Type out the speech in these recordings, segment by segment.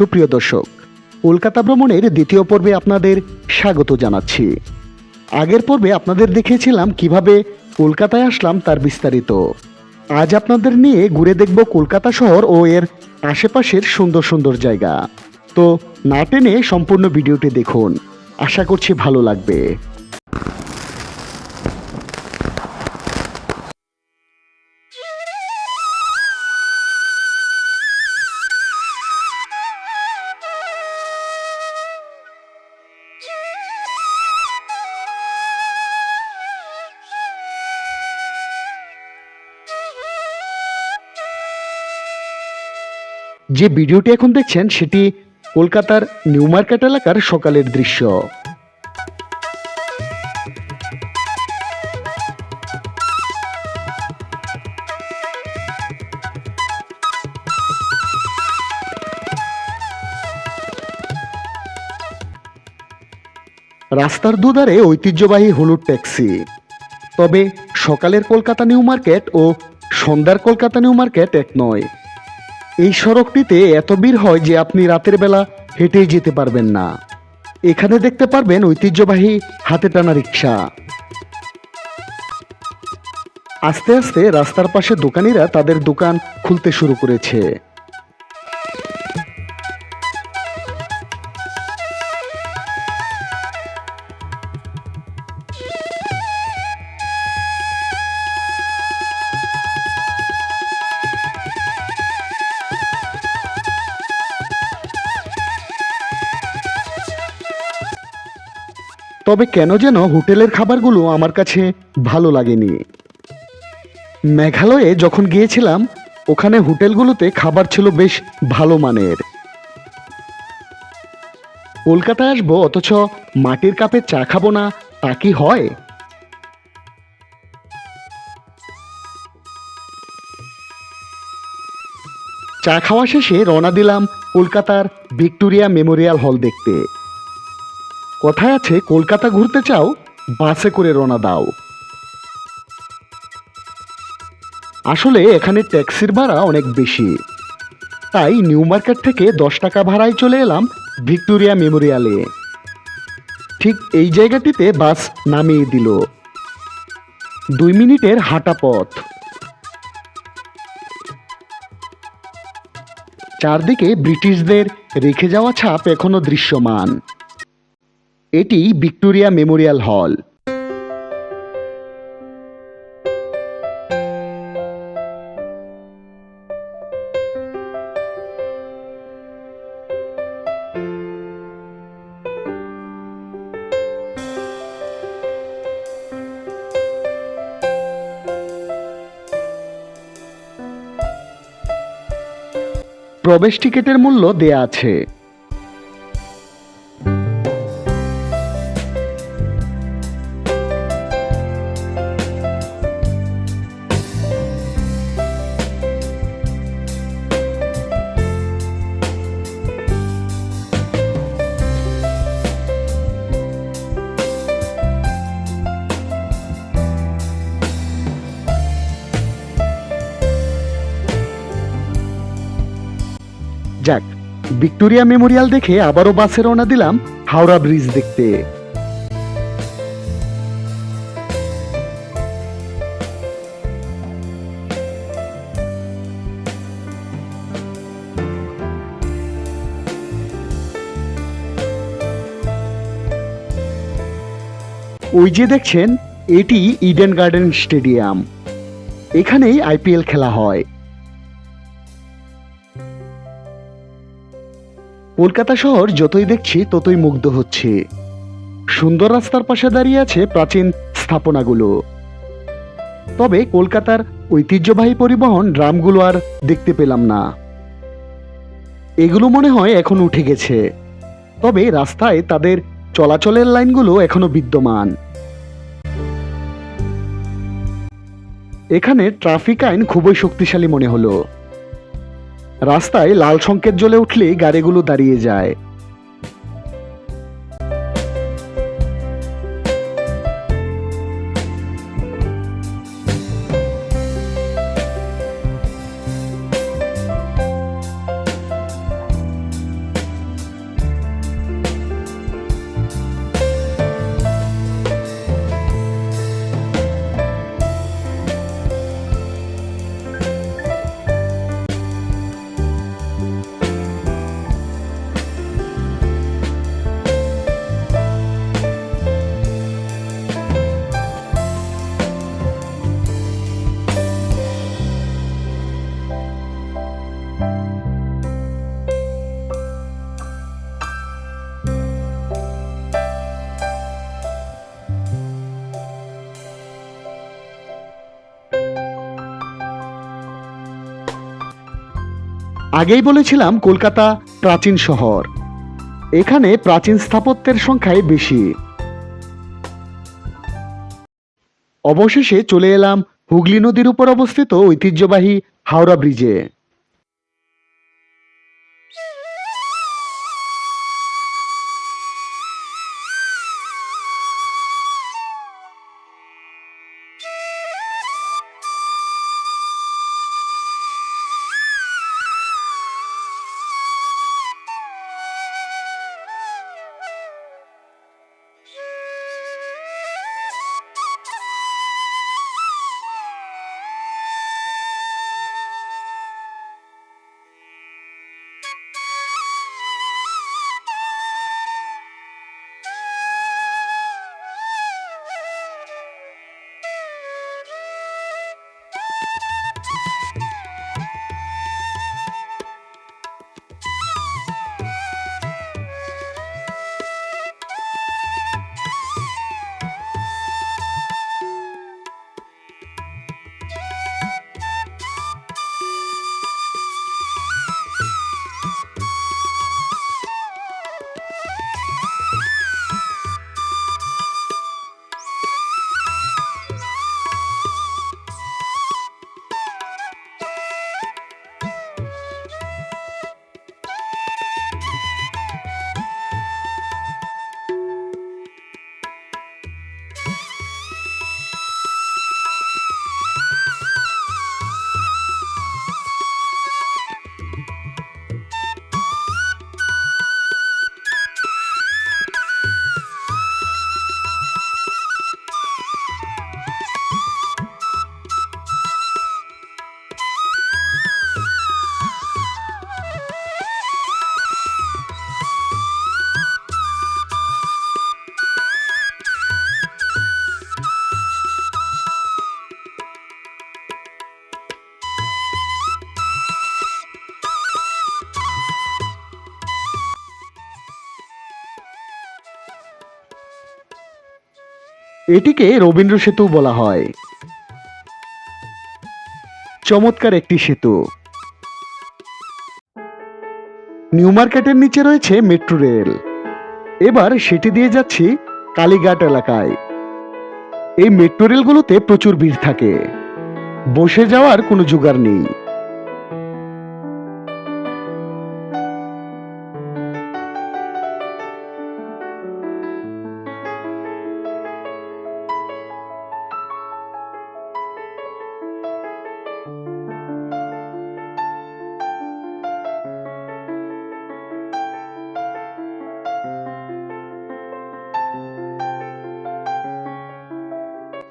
সুপ্রিয় দর্শক, কলকাতা ভ্রমণের দ্বিতীয় পর্বে আপনাদের স্বাগত জানাচ্ছি। আগের পর্বে আপনাদের দেখিয়েছিলাম কীভাবে কলকাতায় আসলাম তার বিস্তারিত। আজ আপনাদের নিয়ে ঘুরে দেখব কলকাতা শহর ও এর আশেপাশের সুন্দর সুন্দর জায়গা। তো না টেনে সম্পূর্ণ ভিডিওটি দেখুন। আশা করছি ভালো লাগবে। যে ভিডিওটি এখন দেখছেন, সেটি কলকাতার নিউ মার্কেট এলাকার সকালের দৃশ্য। রাস্তার দুধারে ঐতিহ্যবাহী হলুদ ট্যাক্সি। তবে সকালের কলকাতা নিউ মার্কেট ও সন্ধ্যার কলকাতা নিউ মার্কেট এক নয়। এই সড়কটিতে এত ভিড় হয় যে আপনি রাতের বেলা হেঁটেই যেতে পারবেন না। এখানে দেখতে পারবেন ঐতিহ্যবাহী হাতে টানা রিক্সা আস্তে আস্তে রাস্তার পাশে দোকানিরা তাদের দোকান খুলতে শুরু করেছে। তবে কেন যেন হোটেলের খাবারগুলো আমার কাছে ভালো লাগেনি। মেঘালয়ে যখন গিয়েছিলাম, ওখানে হোটেলগুলোতে খাবার ছিল বেশ ভালো মানের। কলকাতায় আসব, অথচ মাটির কাপে চা খাব না, তা কি হয়? চা খাওয়া শেষে রওনা দিলাম কলকাতার ভিক্টোরিয়া মেমোরিয়াল হল দেখতে। কথায় আছে কলকাতা ঘুরতে চাও? বাসে করে রওনা দাও। আসলে এখানে ট্যাক্সির ভাড়া অনেক বেশি। তাই নিউ মার্কেট থেকে দশ টাকা ভাড়ায় চলে এলাম ভিক্টোরিয়া মেমোরিয়ালে। ঠিক এই জায়গাটিতে বাস নামিয়ে দিল। দুই মিনিটের হাঁটা পথ। চারদিকে ব্রিটিশদের রেখে যাওয়া ছাপ এখনও দৃশ্যমান। এটি ভিক্টোরিয়া মেমোরিয়াল হল। প্রবেশ টিকিটের মূল্য দেয়া আছে। যাক, ভিক্টোরিয়া মেমোরিয়াল দেখে আবারও বাসে রওনা দিলাম হাওড়া ব্রিজ দেখতে। ওই যে দেখছেন, এটি ইডেন গার্ডেন স্টেডিয়াম এখানেই আইপিএল খেলা হয়। কলকাতা শহর যতই দেখছি, ততই মুগ্ধ হচ্ছে। সুন্দর রাস্তার পাশে দাঁড়িয়ে আছে প্রাচীন স্থাপনাগুলো। তবে কলকাতার ঐতিহ্যবাহী পরিবহন, ড্রামগুলো আর দেখতে পেলাম না। এগুলো মনে হয় এখন উঠে গেছে। তবে রাস্তায় তাদের চলাচলের লাইনগুলো এখনও বিদ্যমান। এখানে ট্রাফিক আইন খুবই শক্তিশালী মনে হলো। রাস্তায় লাল সংকেত জ্বলে উঠলেই গাড়িগুলো দাঁড়িয়ে যায়। আগেই বলেছিলাম কলকাতা প্রাচীন শহর। এখানে প্রাচীন স্থাপত্যের সংখ্যাই বেশি। অবশেষে চলে এলাম হুগলি নদীর উপর অবস্থিত ঐতিহ্যবাহী হাওড়া ব্রিজে। এটিকে রবীন্দ্র সেতু বলা হয়। চমৎকার একটি সেতু। নিউ মার্কেটের নিচে রয়েছে মেট্রো রেল। এবার সেটি দিয়ে যাচ্ছি কালীঘাট এলাকায়। এই মেট্রো রেলগুলোতে প্রচুর ভিড় থাকে। বসে যাওয়ার কোনো জোগাড় নেই।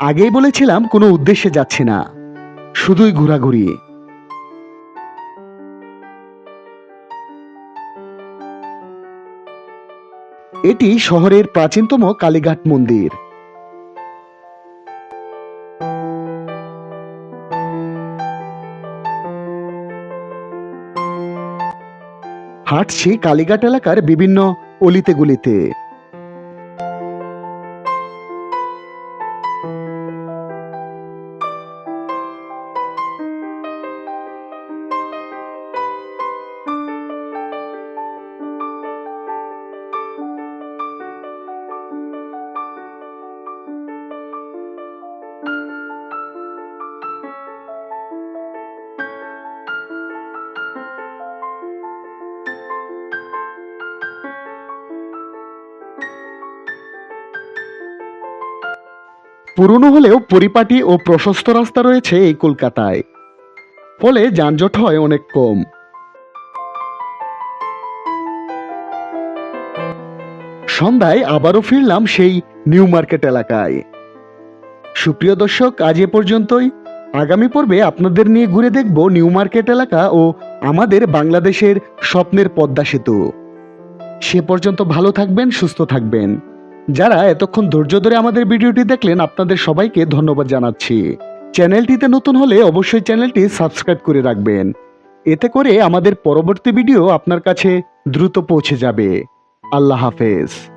আগেই বলেছিলাম, কোনো উদ্দেশ্যে যাচ্ছি না। শুধুই ঘোরাঘুরি। এটি শহরের প্রাচীনতম কালীঘাট মন্দির। হাঁটছি কালীঘাট এলাকার বিভিন্ন অলিতে গলিতে পুরনো হলেও পরিপাটি ও প্রশস্ত রাস্তা রয়েছে এই কলকাতায়। ফলে যানজট হয় অনেক কম। সন্ধ্যায় আবারও ফিরলাম সেই নিউ মার্কেট এলাকায়। সুপ্রিয় দর্শক, আজ এ পর্যন্তই। আগামী পর্বে আপনাদের নিয়ে ঘুরে দেখব নিউ মার্কেট এলাকা ও আমাদের বাংলাদেশের স্বপ্নের পদ্মা সেতু। সে পর্যন্ত ভালো থাকবেন, সুস্থ থাকবেন। যারা এতক্ষণ ধৈর্য ধরে আমাদের ভিডিওটি দেখলেন, আপনাদের সবাইকে ধন্যবাদ জানাচ্ছি। চ্যানেলটিতে নতুন হলে অবশ্যই চ্যানেলটি সাবস্ক্রাইব করে রাখবেন। এতে করে আমাদের পরবর্তী ভিডিও আপনার কাছে দ্রুত পৌঁছে যাবে। আল্লাহ হাফেজ।